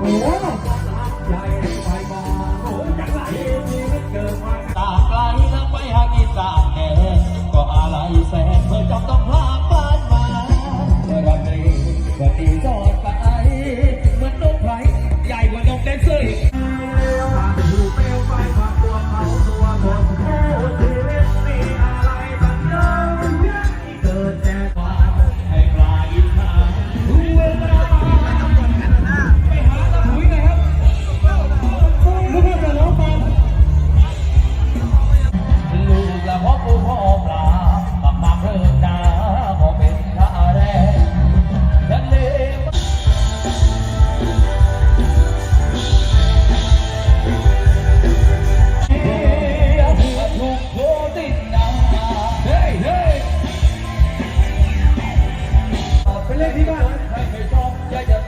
โอ้ Yeah yeah.